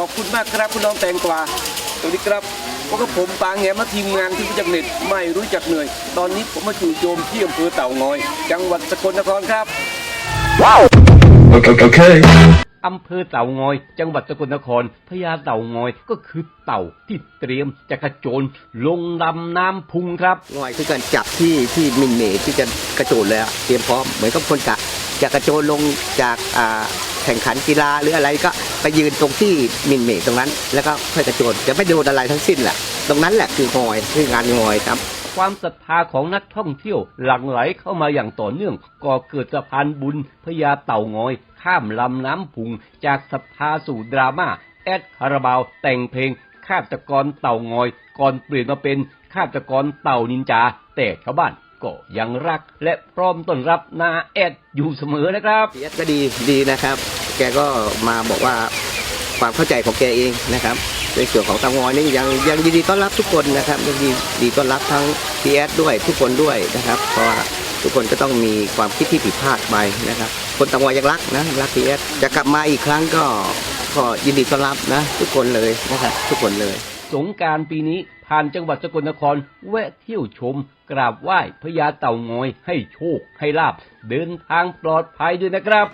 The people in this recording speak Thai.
ขอบคุณมากครับคุณน้องแตงกวาสวัสดีครับพบกับผมปางแหงมาทีมงานที่รู้จักเหน็ดไม่รู้จักเหนื่อย ตอนนี้ผมมาจู่โจมที่อำเภอเต่างอย จังหวัดสกลนครครับ Okay. okay. อำเภอเต่างอย จังหวัดสกลนครพญาเต่างอยก็คือเต่าที่เตรียมจะกระโจนลงลำน้ำพุงครับงอยคือการจับที่ที่มินเมที่จะกระโจนเลยอะเตรียมพร้อมเหมือนกับคนกะจะกระโจนลงจากอ่า แข่งขันกีฬาหรืออะไรก็ไปยืนตรงที่มินเมตรงนั้น แล้วก็ค่อยกระโจนจะไม่โดนอะไรทั้งสิ้นแหละตรงนั้นแหละคืองอยคืองานงอยครับความศรัทธาของนักท่องเที่ยวหลั่งไหลเข้ามาอย่างต่อเนื่อง ก่อเกิดสะพานบุญพญาเต่างอย ข้ามลำน้ำพุง จากศรัทธาสู่ดราม่า แอดคาราบาว แต่งเพลงฆาตกรเต่างอย ก่อนเปลี่ยนมาเป็นฆาตกรเต่านินจา แต่ชาวบ้าน ก็ยังรักและพร้อมต้อนรับนาแอดอยู่เสมอนะครับพีเอสก็ดีดีนะครับ แกก็มาบอกว่าความเข้าใจของแกเองนะครับ ในส่วนของตางอยนี่ยังยังยินดีต้อนรับทุกคนนะครับยังดีดีต้อนรับทั้งพีเอสด้วยทุกคนด้วยนะครับ เพราะว่าทุกคนก็ต้องมีความคิดที่ผิดพลาดไปนะครับ คนตางอยยังรักนะรักพีเอสจะกลับมาอีกครั้งก็ก็ยินดีต้อนรับนะ ทุกคนเลยนะครับทุกคนเลย สงการปีนี้ผ่านจังหวัดสกลนครแวะเที่ยวชม กราบไหว้พญาเต่างอยให้โชคให้ลาบ เดินทางปลอดภัยด้วยนะครับ